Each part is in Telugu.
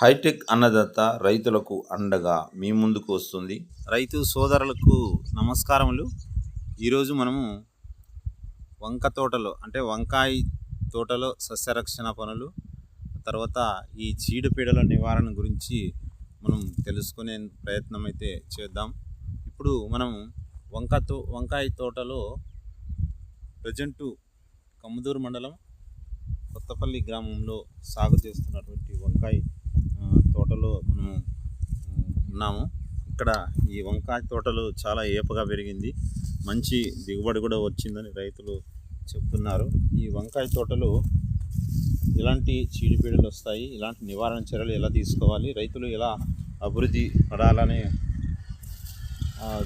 హైటెక్ అన్నదాత రైతులకు అండగా మీ ముందుకు వస్తుంది. రైతు సోదరులకు నమస్కారములు. ఈరోజు మనము వంక తోటలో అంటే వంకాయ తోటలో సస్యరక్షణ పనులు తర్వాత ఈ చీడపీడల నివారణ గురించి మనం తెలుసుకునే ప్రయత్నం అయితే చేద్దాం. ఇప్పుడు మనం వంక తో వంకాయ తోటలో ప్రజెంటు కమ్మదూరు మండలం కొత్తపల్లి గ్రామంలో సాగు చేస్తున్నటువంటి వంకాయ తోటలో మనము ఉన్నాము. ఇక్కడ ఈ వంకాయ తోటలు చాలా ఏపగా పెరిగింది. మంచి దిగుబడి కూడా వచ్చిందని రైతులు చెప్తున్నారు. ఈ వంకాయ తోటలు ఎలాంటి చీడపీడలు వస్తాయి? ఇలాంటి నివారణ చర్యలు ఎలా తీసుకోవాలి? రైతులు ఎలా అభివృద్ధి పడాలనే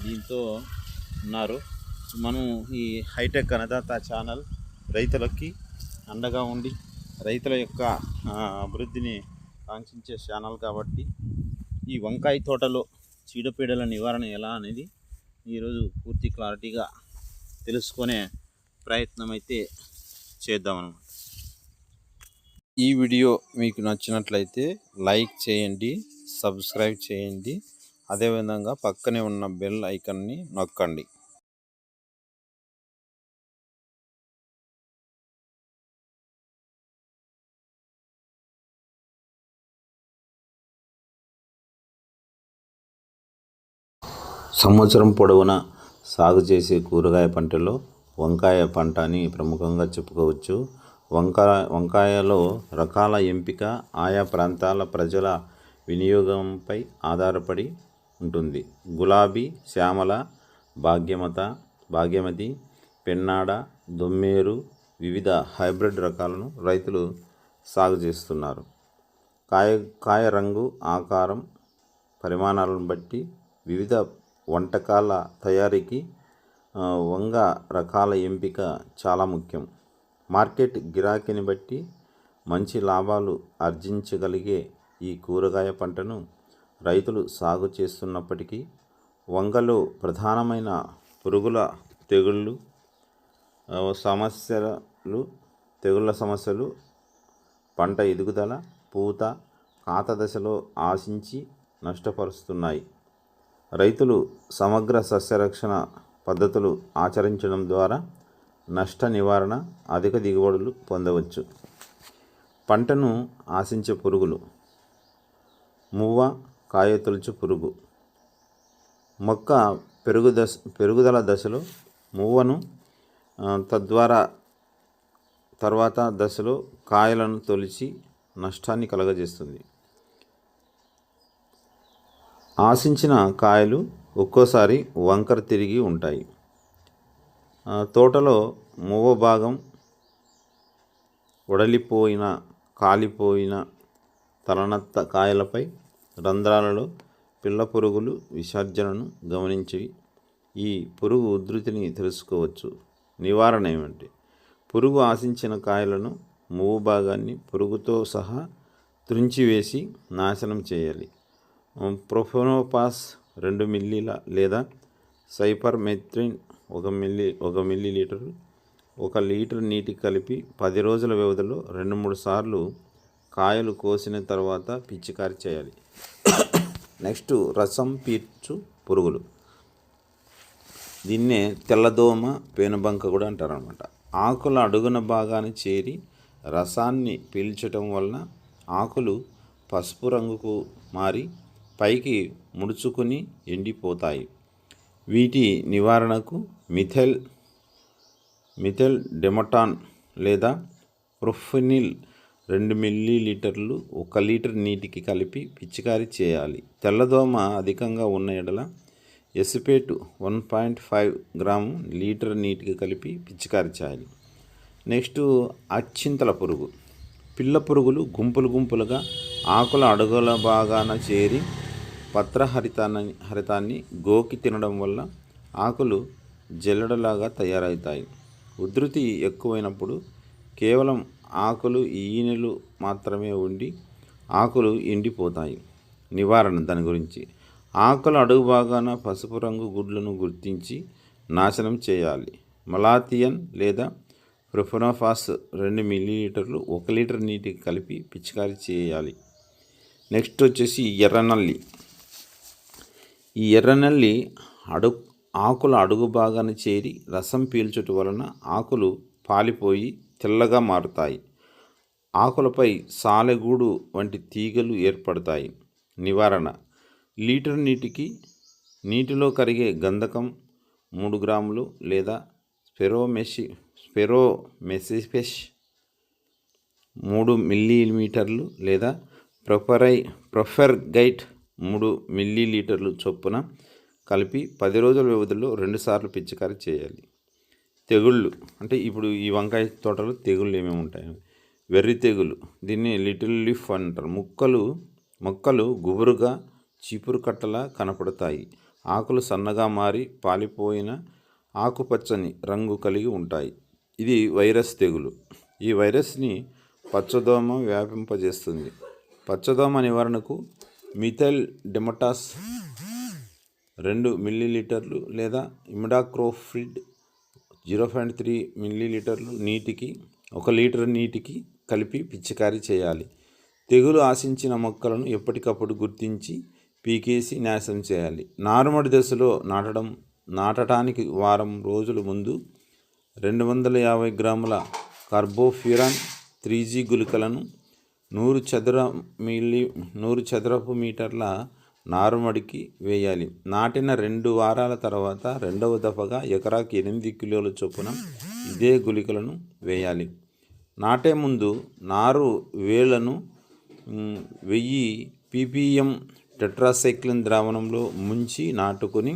దీంతో ఉన్నారు. మనం ఈ హైటెక్ అన్నదాత ఛానల్ రైతులకి అండగా ఉండి రైతుల యొక్క అభివృద్ధిని కాంక్షించే ఛానల్ కాబట్టి ఈ వంకాయ తోటలో చీడపీడల నివారణ ఎలా అనేది ఈరోజు పూర్తి క్లారిటీగా తెలుసుకునే ప్రయత్నం అయితే చేద్దామన్నమాట. ఈ వీడియో మీకు నచ్చినట్లయితే లైక్ చేయండి సబ్స్క్రైబ్ చేయండి అదేవిధంగా పక్కనే ఉన్న బెల్ ఐకన్ని నొక్కండి. సంవత్సరం పొడవునా సాగు చేసే కూరగాయ పంటలో వంకాయ పంట అని ప్రముఖంగా చెప్పుకోవచ్చు. వంకాయ వంకాయలో రకాల ఎంపిక ఆయా ప్రాంతాల ప్రజల వినియోగంపై ఆధారపడి ఉంటుంది. గులాబీ శ్యామల భాగ్యమత భాగ్యమతి పెన్నాడ దొమ్మేరు వివిధ హైబ్రిడ్ రకాలను రైతులు సాగు చేస్తున్నారు. కాయ కాయ రంగు ఆకారం పరిమాణాలను బట్టి వివిధ వంటకాల తయారీకి వంగ రకాల ఎంపిక చాలా ముఖ్యం. మార్కెట్ గిరాకీని బట్టి మంచి లాభాలు ఆర్జించగలిగే ఈ కూరగాయ పంటను రైతులు సాగు చేస్తున్నప్పటికీ వంగలో ప్రధానమైన పురుగుల తెగుళ్ళు సమస్యలు తెగుళ్ళ సమస్యలు పంట ఎదుగుదల పూత కాత దశలో ఆశించి నష్టపరుస్తున్నాయి. రైతులు సమగ్ర సస్యరక్షణ పద్ధతులు ఆచరించడం ద్వారా నష్ట నివారణ అధిక దిగుబడులు పొందవచ్చు. పంటను ఆశించే పురుగులు. మువ్వ కాయ తొలుచు పురుగు. మొక్క పెరుగు దశ పెరుగుదల దశలో మువ్వను తద్వారా తర్వాత దశలో కాయలను తొలిచి నష్టాన్ని కలగజేస్తుంది. ఆశించిన కాయలు ఒక్కోసారి వంకర తిరిగి ఉంటాయి. తోటలో మువ్వ భాగం ఉడలిపోయిన కాలిపోయిన తలనత్త కాయలపై రంధ్రాలలో పిల్ల పురుగులు విసర్జనను గమనించి ఈ పురుగు ఉధృతిని తెలుసుకోవచ్చు. నివారణ ఏమిటి? పురుగు ఆశించిన కాయలను మువ్వు భాగాన్ని పురుగుతో సహా త్రుంచివేసి నాశనం చేయాలి. ప్రొఫెనోపాస్ రెండు మిల్లీల లేదా సైపర్ మెత్రిన్ ఒక మిల్లీ ఒక మిల్లీ లీటరు ఒక లీటర్ నీటి కలిపి పది రోజుల వ్యవధిలో రెండు మూడు సార్లు కాయలు కోసిన తర్వాత పిచికారి చేయాలి. నెక్స్ట్ రసం పీచు పురుగులు. దీన్నే తెల్లదోమ పేనుబంక కూడా అంటారు అనమాట ఆకుల అడుగున భాగాన్ని చేరి రసాన్ని పీల్చటం వలన ఆకులు పసుపు రంగుకు మారి పైకి ముడుచుకుని ఎండిపోతాయి. వీటి నివారణకు మిథెల్ మిథెల్ డెమటాన్ లేదా ప్రొఫెనిల్ రెండు మిల్లీ లీటర్లు ఒక లీటర్ నీటికి కలిపి పిచికారీ చేయాలి. తెల్లదోమ అధికంగా ఉన్న ఎడల acephate one point five gram litre నీటికి కలిపి పిచికారీ చేయాలి. నెక్స్ట్ అచ్చింతల పురుగు. పిల్ల పురుగులు గుంపులు గుంపులుగా ఆకుల అడుగుల భాగాన చేరి పత్రహరితాన్ని హరితాన్ని గోకి తినడం వల్ల ఆకులు జల్లడలాగా తయారవుతాయి. ఉధృతి ఎక్కువైనప్పుడు కేవలం ఆకులు ఈనెలు మాత్రమే ఉండి ఆకులు ఎండిపోతాయి. నివారణ దాని గురించి. ఆకుల అడుగు భాగాన పసుపు రంగు గుడ్లను గుర్తించి నాశనం చేయాలి. మలాథియన్ లేదా ప్రొఫనోఫాస్ రెండు మిల్లీలీటర్లు ఒక లీటర్ నీటికి కలిపి పిచికారీ చేయాలి. నెక్స్ట్ వచ్చేసి ఎర్రనల్లి. ఈ ఎర్రనల్లి అడుగు ఆకుల అడుగు భాగాన చేరి రసం పీల్చుట వలన ఆకులు పాలిపోయి తెల్లగా మారుతాయి. ఆకులపై సాలెగూడు వంటి తీగలు ఏర్పడతాయి. నివారణ. లీటర్ నీటికి నీటిలో కరిగే గంధకం మూడు గ్రాములు లేదా స్పెరోమెసి స్పెరోమెసిఫెష్ మూడు మిల్లీమీటర్లు లేదా ప్రొఫరై ప్రొఫెర్గైట్ మూడు మిల్లీలీటర్లు చొప్పున కలిపి పది రోజుల వ్యవధిలో రెండుసార్లు పిచికారీ చేయాలి. తెగుళ్ళు అంటే ఇప్పుడు ఈ వంకాయ తోటలో తెగుళ్ళు ఏమేమి ఉంటాయి? వెర్రి తెగులు దీన్ని లిటిల్ లీఫ్ అంటారు. ముక్కలు మొక్కలు గుబురుగా చీపురు కట్టలా కనపడతాయి. ఆకులు సన్నగా మారి పాలిపోయిన ఆకుపచ్చని రంగు కలిగి ఉంటాయి. ఇది వైరస్ తెగులు. ఈ వైరస్ని పచ్చదోమ వ్యాపింపజేస్తుంది. పచ్చదోమ నివారణకు మిథైల్ డెమటాస్ రెండు మిల్లీలీటర్లు లేదా ఇమిడాక్రోఫిడ్ జీరో పాయింట్ త్రీ మిల్లీలీటర్లు నీటికి ఒక లీటర్ నీటికి కలిపి పిచికారీ చేయాలి. తెగులు ఆశించిన మొక్కలను ఎప్పటికప్పుడు గుర్తించి పీకేసి నాశనం చేయాలి. నారుమడి దశలో నాటడం నాటడానికి వారం రోజుల ముందు రెండు వందల యాభై గ్రాముల కార్బోఫ్యూరాన్ త్రీ జీ గుళికలను నూరు చదర మిల్లీ నూరు చదరపు మీటర్ల నారుమడికి వేయాలి. నాటిన రెండు వారాల తర్వాత రెండవ దఫగా ఎకరాకి ఎనిమిది కిలోల చొప్పున ఇదే గుళికలను వేయాలి. నాటే ముందు నారు వేళ్ళను వెయ్యి పీపీఎం టెట్రాసైక్లిన్ ద్రావణంలో ముంచి నాటుకొని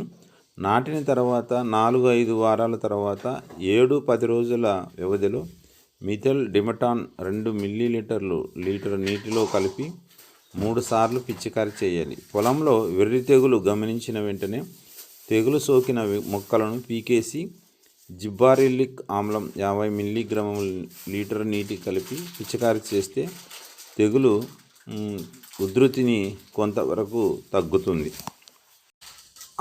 నాటిన తర్వాత నాలుగు ఐదు వారాల తర్వాత ఏడు పది రోజుల వ్యవధిలో మిథల్ డిమటాన్ రెండు మిల్లీలీటర్లు లీటర్ నీటిలో కలిపి మూడు సార్లు పిచికారి చేయాలి. పొలంలో వెర్రి తెగులు గమనించిన వెంటనే తెగులు సోకిన మొక్కలను పీకేసి జిబ్బారిలిక్ ఆమ్లం యాభై మిల్లీగ్రాముల లీటర్ నీటి కలిపి పిచికారి చేస్తే తెగులు ఉధృతిని కొంతవరకు తగ్గుతుంది.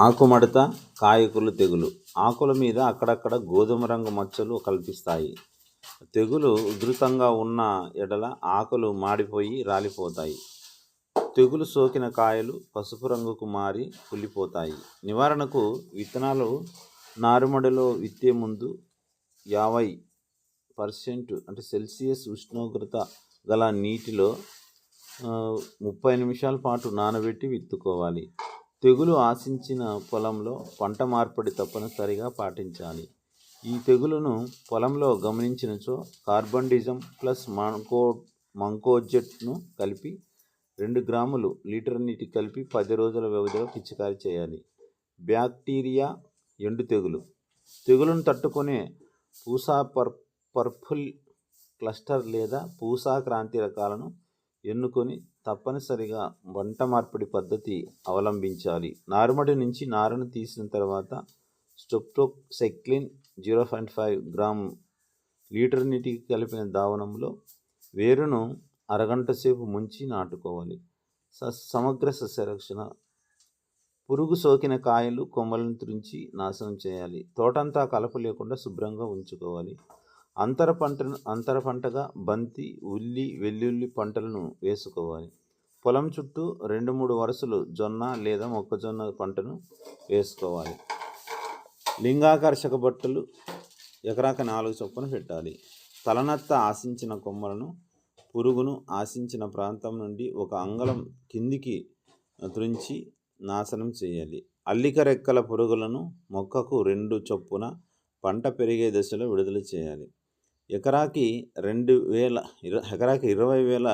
ఆకుమడత కాయకులు తెగులు. ఆకుల మీద అక్కడక్కడ గోధుమ రంగు మచ్చలు కల్పిస్తాయి. తెగులు ఉధృతంగా ఉన్న ఎడల ఆకులు మాడిపోయి రాలిపోతాయి. తెగులు సోకిన కాయలు పసుపు రంగుకు మారి కుళ్ళిపోతాయి. నివారణకు విత్తనాలు నారుమడిలో విత్తే ముందు యాభై పర్సెంట్ అంటే సెల్సియస్ ఉష్ణోగ్రత గల నీటిలో ముప్పై నిమిషాల పాటు నానబెట్టి విత్తుకోవాలి. తెగులు ఆశించిన పొలంలో పంట మార్పిడి తప్పనిసరిగా పాటించాలి. ఈ తెగులును పొలంలో గమనించినచో కార్బండిజం ప్లస్ మంకో మంకోజెట్ను కలిపి రెండు గ్రాములు లీటర్ నీటి కలిపి పది రోజుల వ్యవధిలో పిచికారీ చేయాలి. బ్యాక్టీరియా ఎండు తెగులు. తెగులును తట్టుకునే పూసా పర్ పర్పుల్ క్లస్టర్ లేదా పూసా క్రాంతి రకాలను ఎన్నుకొని తప్పనిసరిగా వంట మార్పిడి పద్ధతి అవలంబించాలి. నారుమడి నుంచి నారును తీసిన తర్వాత streptocycline zero point five gram litre నీటికి కలిపిన దావనంలో వేరును అరగంట సేపు ముంచి నాటుకోవాలి. స సమగ్ర సస్యరక్షణ. పురుగు సోకిన కాయలు కొమ్మలను తురించి నాశనం చేయాలి. తోటంతా కలప లేకుండా శుభ్రంగా ఉంచుకోవాలి. అంతర పంటను అంతర పంటగా బంతి ఉల్లి వెల్లుల్లి పంటలను వేసుకోవాలి. పొలం చుట్టూ రెండు మూడు వరుసలు జొన్న లేదా మొక్కజొన్న పంటను వేసుకోవాలి. లింగాకర్షక బట్టలు ఎకరాక నాలుగు చొప్పున పెట్టాలి. తలనత్త ఆశించిన కొమ్మలను పురుగును ఆశించిన ప్రాంతం నుండి ఒక అంగళం కిందికి త్రుంచి నాశనం చేయాలి. అల్లిక రెక్కల పురుగులను మొక్కకు రెండు చొప్పున పంట పెరిగే దశలో విడుదల చేయాలి. ఎకరాకి రెండు వేల ఇర ఎకరాకి ఇరవై వేల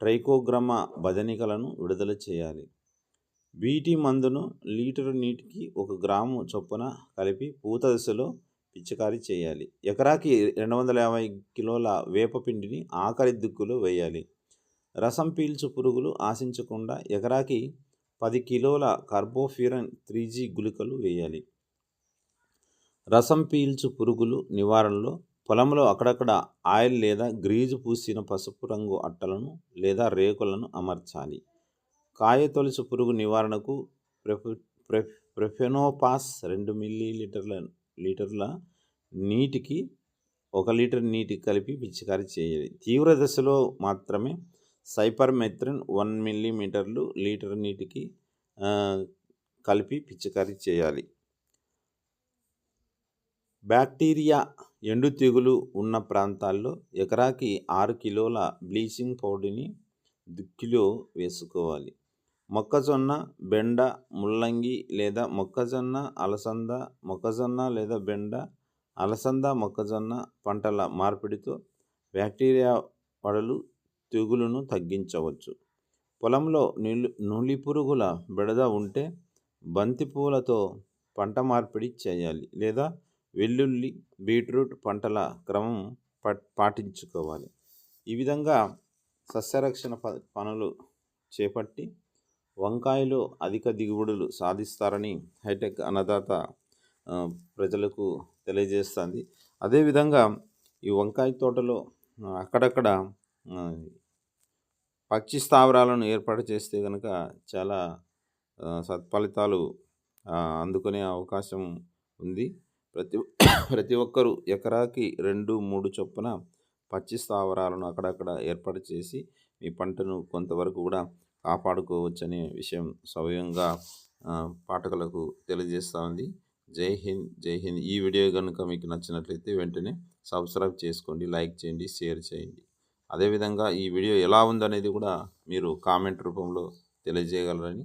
ట్రైకోగ్రమ బదనికలను విడుదల చేయాలి. బీటీ మందును లీటరు నీటికి ఒక గ్రాము చొప్పున కలిపి పూత దశలో పిచికారీ చేయాలి. ఎకరాకి రెండు వందల యాభై కిలోల వేపపిండిని ఆఖరి దిక్కులో వేయాలి. రసం పీల్చు పురుగులు ఆశించకుండా ఎకరాకి పది కిలోల కార్బోఫ్యూరన్ త్రీ జీ గుళికలు వేయాలి. రసం పీల్చు పురుగులు నివారణలో పొలంలో అక్కడక్కడ ఆయిల్ లేదా గ్రీజు పూసిన పసుపు రంగు అట్టలను లేదా రేకులను అమర్చాలి. కాయతొలుచు పురుగు నివారణకు ప్రెఫ్ ప్రెఫెనోపాస్ రెండు మిల్లీ లీటర్ల లీటర్ల నీటికి ఒక లీటర్ నీటి కలిపి పిచికారీ చేయాలి. తీవ్ర దశలో మాత్రమే సైపర్మెత్రిన్ వన్ మిల్లీమీటర్లు లీటర్ నీటికి కలిపి పిచికారీ చేయాలి. బ్యాక్టీరియా ఎండు తెగులు ఉన్న ప్రాంతాల్లో ఎకరాకి ఆరు కిలోల బ్లీచింగ్ పౌడర్ని దుక్కిలో వేసుకోవాలి. మొక్కజొన్న బెండ ముల్లంగి లేదా మొక్కజొన్న అలసంద మొక్కజొన్న లేదా బెండ అలసంద మొక్కజొన్న పంటల మార్పిడితో బ్యాక్టీరియా పడలు తెగులును తగ్గించవచ్చు. పొలంలో నీళ్ళు నులి పురుగుల బెడద ఉంటే బంతిపూలతో పంట మార్పిడి చేయాలి లేదా వెల్లుల్లి బీట్రూట్ పంటల క్రమం ప- పాటించుకోవాలి. ఈ విధంగా సస్యరక్షణ ప పనులు చేపట్టి వంకాయలో అధిక దిగుబడులు సాధిస్తారని హైటెక్ అన్నదాత ప్రజలకు తెలియజేస్తుంది. అదేవిధంగా ఈ వంకాయ తోటలో అక్కడక్కడ పక్షి స్థావరాలను ఏర్పాటు చేస్తే కనుక చాలా సత్ఫలితాలు అందుకునే అవకాశం ఉంది. ప్రతి ప్రతి ఒక్కరూ ఎకరాకి రెండు మూడు చొప్పున పచ్చి స్థావరాలను అక్కడక్కడ ఏర్పాటు చేసి మీ పంటను కొంతవరకు కూడా కాపాడుకోవచ్చనే విషయం సవ్యంగా పాఠకులకు తెలియజేస్తూ ఉంది. జై హింద్ జై హింద్. ఈ వీడియో కనుక మీకు నచ్చినట్లయితే వెంటనే సబ్స్క్రైబ్ చేసుకోండి లైక్ చేయండి షేర్ చేయండి. అదేవిధంగా ఈ వీడియో ఎలా ఉందనేది కూడా మీరు కామెంట్ రూపంలో తెలియజేయగలరని